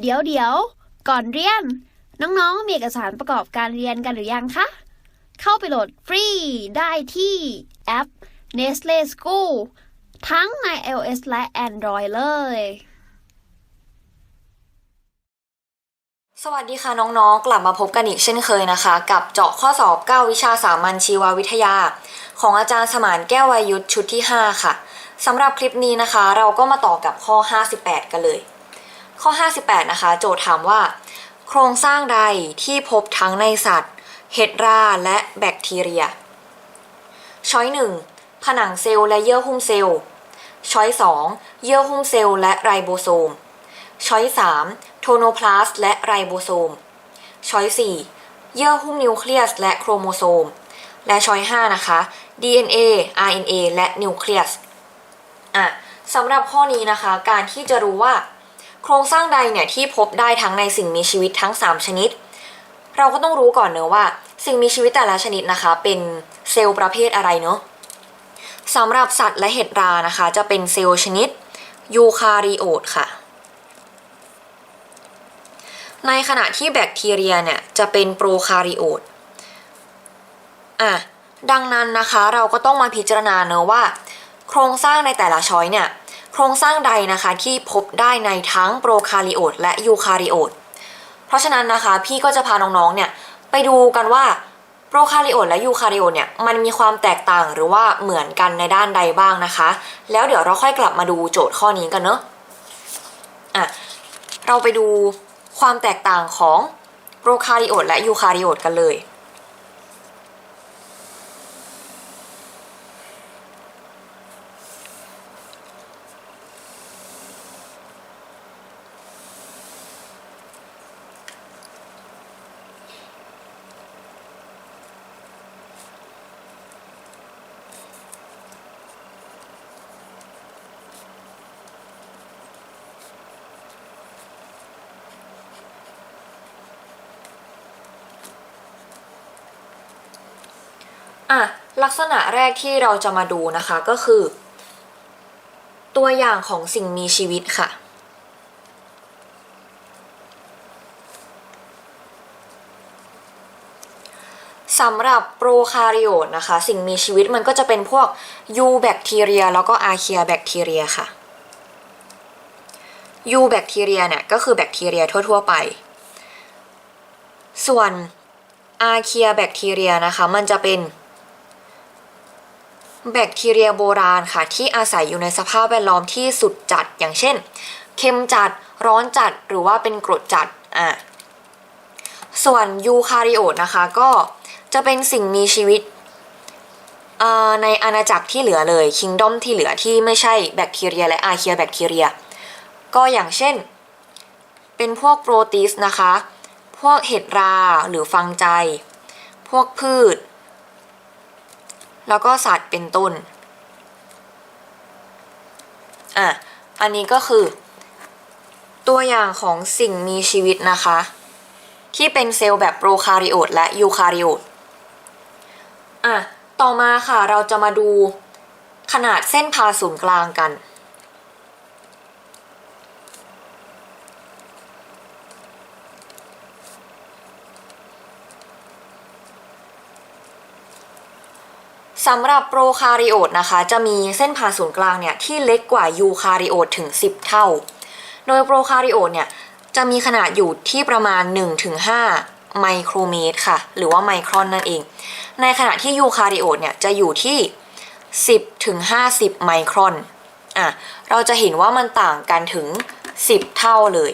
เดี๋ยวเดี๋ยว ก่อนเรียน น้องๆ มีเอกสารประกอบการเรียนกันหรือยังคะ เข้าไปโหลดฟรีได้ที่แอป Nestle School ทั้งใน iOS และ Android เลย สวัสดีค่ะน้องๆ กลับมาพบกันอีกเช่นเคยนะคะ กับเจาะข้อสอบ 9 วิชาสามัญชีววิทยา ของอาจารย์สมานแก้ววายุทธชุดที่ 5 ค่ะสำหรับคลิปนี้นะคะ เราก็มาต่อกับข้อ 58 กันเลย ข้อ 58 นะคะ โจทย์ถามว่า โครงสร้างใดที่พบทั้งในสัตว์ เห็ดราและแบคทีเรีย ช้อย1ผนังเซลล์และเยื่อหุ้มเซลล์ ช้อย 2 เยื่อหุ้มเซลล์และไรโบโซม ช้อย 3 โทโนพลาสต์และไรโบโซม ช้อย 4 เยื่อหุ้มนิวเคลียสและโครโมโซม และช้อย 5 นะคะ DNA RNA และนิวเคลียสอะสำหรับข้อนี้นะคะ การที่จะรู้ว่า โครงสร้างใดเนี่ยที่พบได้ทั้งในสิ่งมีชีวิตทั้ง 3 ชนิด เราก็ต้องรู้ก่อนเนอะว่า สิ่งมีชีวิตแต่ละชนิดนะคะ เป็นเซลล์ประเภทอะไรเนอะสำหรับสัตว์และเห็ดรานะคะ จะเป็นเซลล์ชนิดยูคาริโอตค่ะ ในขณะที่แบคทีเรียเนี่ยจะเป็นโปรคาริโอตอะดังนั้นนะคะเราก็ต้องมาพิจารณาเนอะว่า โครงสร้างในแต่ละช้อยเนี่ย โครงสร้างใดนะคะที่พบได้ในทั้งโปรคาริโอตและยูคาริโอต เพราะฉะนั้นนะคะพี่ก็จะพาน้องๆเนี่ยไปดูกันว่าโปรคาริโอตและยูคาริโอตเนี่ยมันมีความแตกต่างหรือว่าเหมือนกันในด้านใดบ้างนะคะ แล้วเดี๋ยวเราค่อยกลับมาดูโจทย์ข้อนี้กันเนอะอะเราไปดูความแตกต่างของโปรคาริโอตและยูคาริโอตกันเลย อะ ลักษณะแรกที่เราจะมาดูนะคะก็คือ ตัวอย่างของสิ่งมีชีวิตค่ะ สำหรับโปรคาริโอตนะคะ สิ่งมีชีวิตมันก็จะเป็นพวกยูแบคทีเรียแล้วก็อาร์เคียแบคทีเรียค่ะยูแบคทีเรียเนี่ยก็คือแบคทีเรียทั่ว ๆ ไป ส่วนอาร์เคียแบคทีเรียนะคะ มันจะเป็น แบคทีเรียโบราณค่ะ ที่อาศัยอยู่ในสภาพแวดล้อมที่สุดจัดอย่างเช่น เค็มจัดร้อนจัดหรือว่าเป็นกรดจัดอะส่วนยูคาริโอตนะคะก็จะเป็นสิ่งมีชีวิตในอาณาจักรที่เหลือเลยคิงดอมที่เหลือที่ไม่ใช่แบคทีเรียและอาร์เคียแบคทีเรีย ก็อย่างเช่น เป็นพวกโปรตีสนะคะ พวกเห็ดราหรือฟังใจ พวกพืช แล้วก็สัตว์เป็นต้น อะ อันนี้ก็คือ ตัวอย่างของสิ่งมีชีวิตนะคะ ที่เป็นเซลล์แบบโปรคาริโอตและยูคาริโอต อะ ต่อมาค่ะเราจะมาดูขนาดเส้นผ่าศูนย์กลางกัน สำหรับโปรคาริโอตนะคะ จะมีเส้นผ่าศูนย์กลางเนี่ยที่เล็กกว่ายูคาริโอตถึง 10 เท่า โดยโปรคาริโอตเนี่ยจะมีขนาดอยู่ที่ประมาณ 1-5 ไมโครเมตรค่ะ หรือว่าไมครอนนั่นเอง ในขณะที่ยูคาริโอตเนี่ยจะอยู่ที่ 10-50 ไมครอนอะเราจะเห็นว่ามันต่างกันถึง 10 เท่าเลย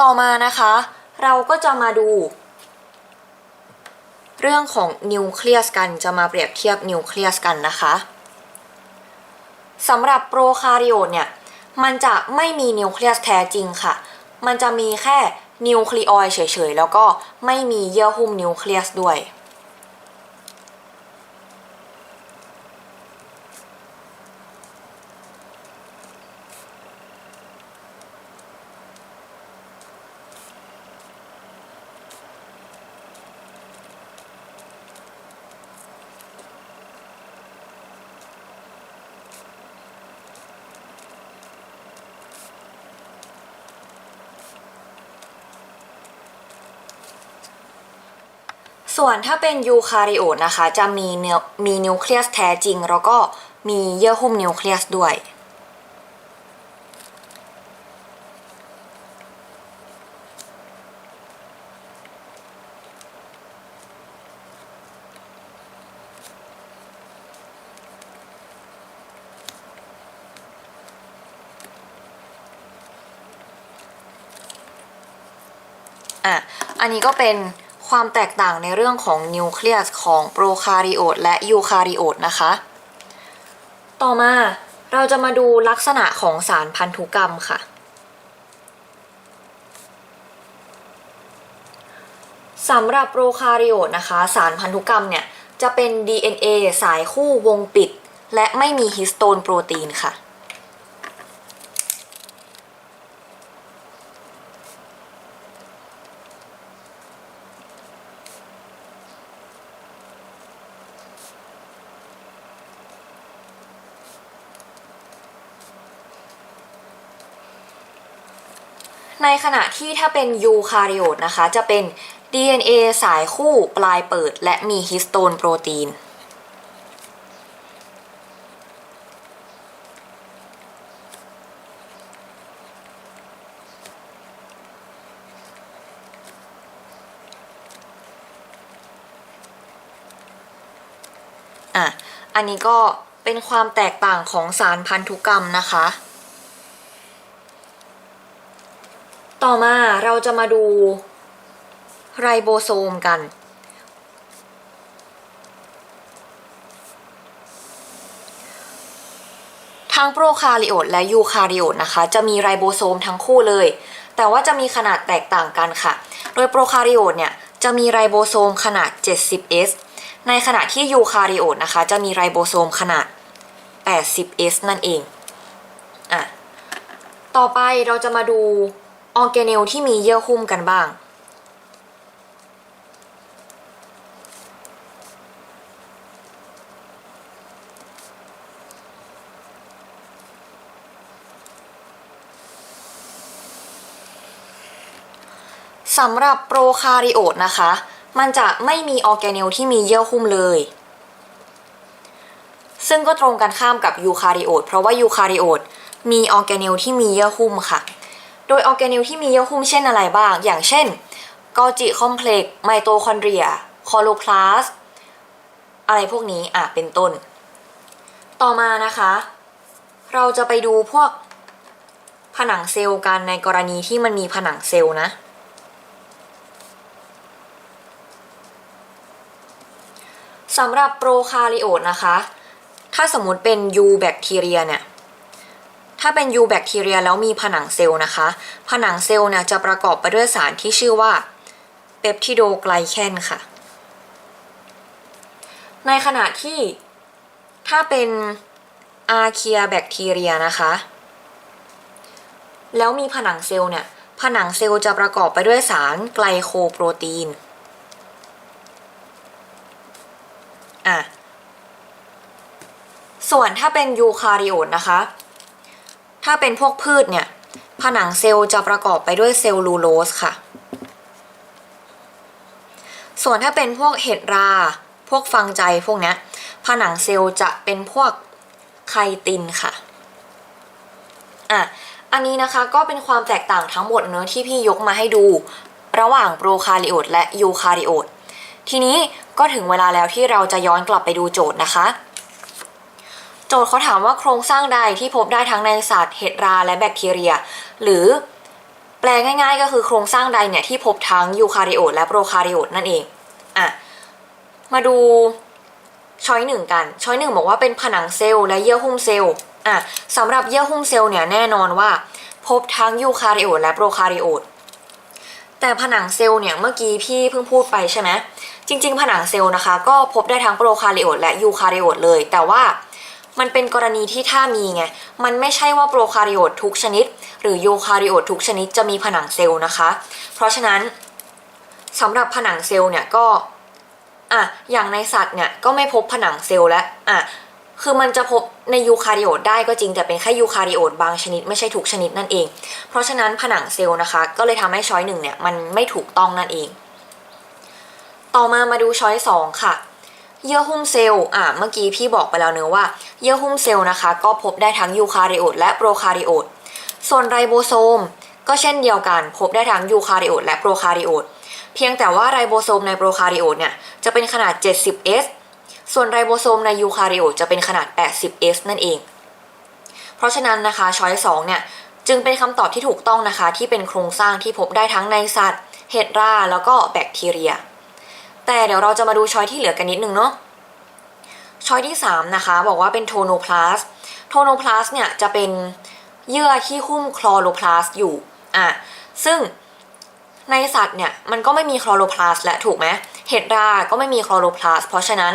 ต่อมานะคะ เราก็จะมาดู เรื่องของนิวเคลียสกันจะมาเปรียบเทียบนิวเคลียสกันนะคะสำหรับโปรคาริโอตเนี่ยมันจะไม่มีนิวเคลียสแท้จริงค่ะ มันจะมีแค่นิวคลีออยเฉยๆ แล้วก็ไม่มีเยื่อหุ้มนิวเคลียสด้วย ส่วนถ้าเป็นยูคาริโอตนะคะ จะมีเนื้อมีนิวเคลียสแท้จริง แล้วก็มีเยื่อหุ้มนิวเคลียสด้วย อะ อันนี้ก็เป็น ความแตกต่างในเรื่องของนิวเคลียสของโปรคาริโอตและยูคาริโอตนะคะ ต่อมาเราจะมาดูลักษณะของสารพันธุกรรมค่ะ สำหรับโปรคาริโอตนะคะ สารพันธุกรรมเนี่ย จะเป็น DNA สายคู่วงปิด และไม่มีฮิสโตนโปรตีนค่ะ ในขณะที่ถ้าเป็นยูคาริโอตนะคะ จะเป็น DNA สายคู่ปลายเปิด และมีฮิสโตนโปรตีน อะ อันนี้ก็เป็นความแตกต่างของสารพันธุกรรมนะคะ ต่อมาเราจะมาดูไรโบโซมกัน ทั้งโปรคาริโอตและยูคาริโอตนะคะ จะมีไรโบโซมทั้งคู่เลย แต่ว่าจะมีขนาดแตกต่างกันค่ะ โดยโปรคาริโอตเนี่ยจะมีไรโบโซมขนาด 70S ในขณะที่ยูคาริโอตนะคะ จะมีไรโบโซมขนาด 80S นั่นเองอะต่อไปเราจะมาดู ออร์แกเนลที่มีเยื่อหุ้มกันบ้าง สำหรับโปรคาริโอตนะคะ มันจะไม่มีออร์แกเนลที่มีเยื่อหุ้มเลย ซึ่งก็ตรงกันข้ามกับยูคาริโอตเพราะว่ายูคาริโอตมีออร์แกเนลที่มีเยื่อหุ้มค่ะ ดยออร์แกเนลที่มีเยื่อหุ้มเช่นอะไรบ้าง อย่างเช่นกอจิคอมเพล็กซ์ไมโตคอนเดรียคอโลพลาสอะไรพวกนี้อะเป็นต้น ต่อมานะคะ เราจะไปดูพวกผนังเซลล์กันในกรณีที่มันมีผนังเซลล์นะ สำหรับโปรคาริโอตนะคะ ถ้าสมมติเป็นยูแบคทีเรียเนี่ย ถ้าเป็นยูแบคทีเรียแล้วมีผนังเซลล์นะคะ ผนังเซลล์เนี่ยจะประกอบไปด้วยสารที่ชื่อว่าเปปทิโดไกลแคนค่ะ ในขณะที่ถ้าเป็นอาเคียแบคทีเรียนะคะ แล้วมีผนังเซลล์เนี่ย ผนังเซลล์จะประกอบไปด้วยสารไกลโคโปรตีน อะ ส่วนถ้าเป็นยูคาริโอตนะคะ ถ้าเป็นพวกพืชเนี่ย ผนังเซลล์จะประกอบไปด้วยเซลลูโลสค่ะ ส่วนถ้าเป็นพวกเห็ดรา พวกฟังใจพวกเนี้ย ผนังเซลล์จะเป็นพวกไคตินค่ะ อะ อันนี้นะคะก็เป็นความแตกต่างทั้งหมดเนื้อที่พี่ยกมาให้ดู ระหว่างโปรคาริโอตและยูคาริโอตทีนี้ก็ถึงเวลาแล้วที่เราจะย้อนกลับไปดูโจทย์นะคะ จทย์เขาถามว่าโครงสร้างใดที่พบได้ทั้งในสัตว์เห็ดราและแบคทีเรีย หรือแปลง่าย ๆ ก็คือโครงสร้างใดเนี่ยที่พบทั้งยูคาริโอตและโปรคาริโอตนั่นเองอะมาดูช้อยหนึ่งกันช้อยหนึ่งบอกว่าเป็นผนังเซลล์และเยื่อหุ้มเซลล์อะสำหรับเยื่อหุ้มเซลล์เนี่ยแน่นอนว่า พบทั้งยูคาริโอตและโปรคาริโอตแต่ผนังเซลล์เนี่ยเมื่อกี้พี่เพิ่งพูดไปใช่ไหมจริง ๆ ผนังเซลล์นะคะ ก็พบได้ทั้งโปรคาริโอตและยูคาริโอตเลย แต่ว่า มันเป็นกรณีที่ถ้ามีไง มันไม่ใช่ว่าโปรคาริโอตทุกชนิด หรือยูคาริโอตทุกชนิดจะมีผนังเซลล์นะคะ เพราะฉะนั้นสำหรับผนังเซลล์เนี่ยก็อะอย่างในสัตว์เนี่ยก็ไม่พบผนังเซลล์แล้วอะคือมันจะพบในยูคาริโอตได้ก็จริงแต่เป็นแค่ยูคาริโอตบางชนิดไม่ใช่ทุกชนิดนั่นเอง เพราะฉะนั้นผนังเซลล์นะคะ ก็เลยทำให้ช้อยหนึ่งเนี่ยมันไม่ถูกต้องนั่นเอง ต่อมามาดูช้อยสองค่ะ เยื่อหุ้มเซลล์อะเมื่อกี้พี่บอกไปแล้วเนอะว่าเยื่อหุ้มเซลล์นะคะ ก็พบได้ทั้งยูคาริโอตและโปรคาริโอตส่วนไรโบโซม ก็เช่นเดียวกันพบได้ทั้งยูคาริโอตและโปรคาริโอตเพียงแต่ว่าไรโบโซมในโปรคาริโอตเนี่ยจะเป็นขนาด 70S ส่วนไรโบโซมในยูคาริโอตจะเป็นขนาด 80S นั่นเอง เพราะฉะนั้นนะคะช้อยสองเนี่ยจึงเป็นคำตอบที่ถูกต้องนะคะ ที่เป็นโครงสร้างที่พบได้ทั้งในสัตว์ เห็ดราแล้วก็แบคทีเรีย แต่เดี๋ยวเราจะมาดูช้อยที่เหลือกันนิดนึงเนาะช้อยที่ 3 นะคะ บอกว่าเป็นโทโนพลาสโทโนพลาสเนี่ยจะเป็นเยื่อที่หุ้มคลอโรพลาสอยู่อะซึ่งในสัตว์เนี่ยมันก็ไม่มีคลอโรพลาสและถูกไหมเห็ดราก็ไม่มีคลอโรพลาสเพราะฉะนั้น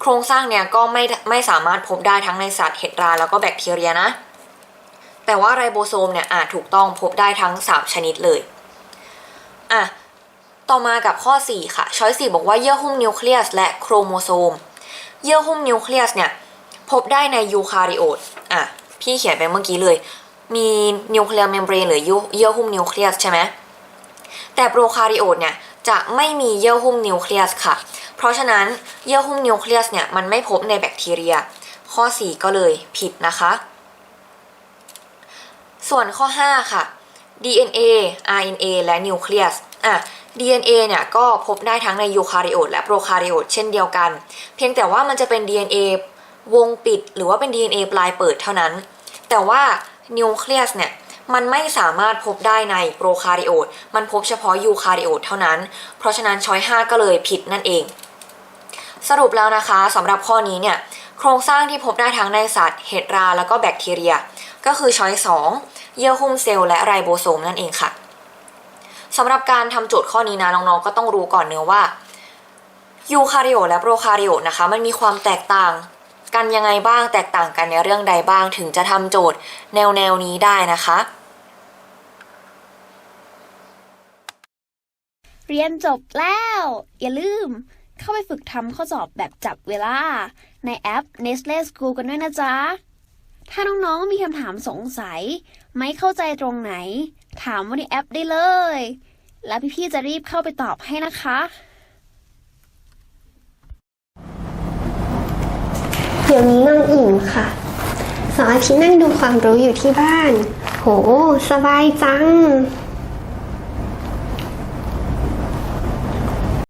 โครงสร้างเนี่ยก็ไม่ไม่สามารถพบได้ทั้งในสัตว์เห็ดราแล้วก็แบคทีเรียนะ แต่ว่าไรโบโซมเนี่ยอาจถูกต้องพบได้ทั้ง 3 ชนิดเลยอะ ต่อมากับข้อ 4 ค่ะ ช้อย4บอกว่าเยื่อหุ้มนิวเคลียสและโครโมโซม เยื่อหุ้มนิวเคลียสเนี่ย พบได้ในยูคาริโอต อะ พี่เขียนไปเมื่อกี้เลย มีนิวเคลียร์เมมเบรนหรือเยื่อหุ้มนิวเคลียสใช่ไหม แต่โปรคาริโอตเนี่ยจะไม่มีเยื่อหุ้มนิวเคลียสค่ะ เพราะฉะนั้นเยื่อหุ้มนิวเคลียสเนี่ยมันไม่พบในแบคทีเรีย ข้อ 4 ก็เลยผิดนะคะ ส่วนข้อ 5 ค่ะ DNA RNA และนิวเคลียสอะ DNA เนี่ยก็พบได้ทั้งในยูคาริโอตและโปรคาริโอตเช่นเดียวกัน เพียงแต่ว่ามันจะเป็น DNA วงปิดหรือว่าเป็น DNA ปลายเปิดเท่านั้น แต่ว่านิวเคลียสเนี่ยมันไม่สามารถพบได้ในโปรคาริโอต มันพบเฉพาะยูคาริโอตเท่านั้น เพราะฉะนั้นช้อย 5 ก็เลยผิดนั่นเอง สรุปแล้วนะคะสำหรับข้อนี้เนี่ยโครงสร้างที่พบได้ทั้งในสัตว์ เห็ดราแล้วก็แบคทีเรีย ก็คือช้อย2เยื่อหุ้มเซลล์และไรโบโซมนั่นเองค่ะสำหรับการทำโจทย์ข้อนี้นะน้องๆก็ต้องรู้ก่อนเนื้อว่ายูคาริโอตและโปรคาริโอตนะคะมันมีความแตกต่างกันยังไงบ้างแตกต่างกันในเรื่องใดบ้างถึงจะทำโจทย์แนวแนวนี้ได้นะคะ เรียนจบแล้ว อย่าลืมเข้าไปฝึกทำข้อสอบแบบจับเวลา ในแอป Nestle School กันด้วยนะจ๊ะ ถ้าน้องๆมีคำถามสงสัย ไม่เข้าใจตรงไหน ถามว่าในแอปได้เลย แล้วพี่ๆจะรีบเข้าไปตอบให้นะคะ เดี๋ยวนี้นั่งอิงค่ะสองอาทิตย์นั่งดูความรู้อยู่ที่บ้าน โห สบายจัง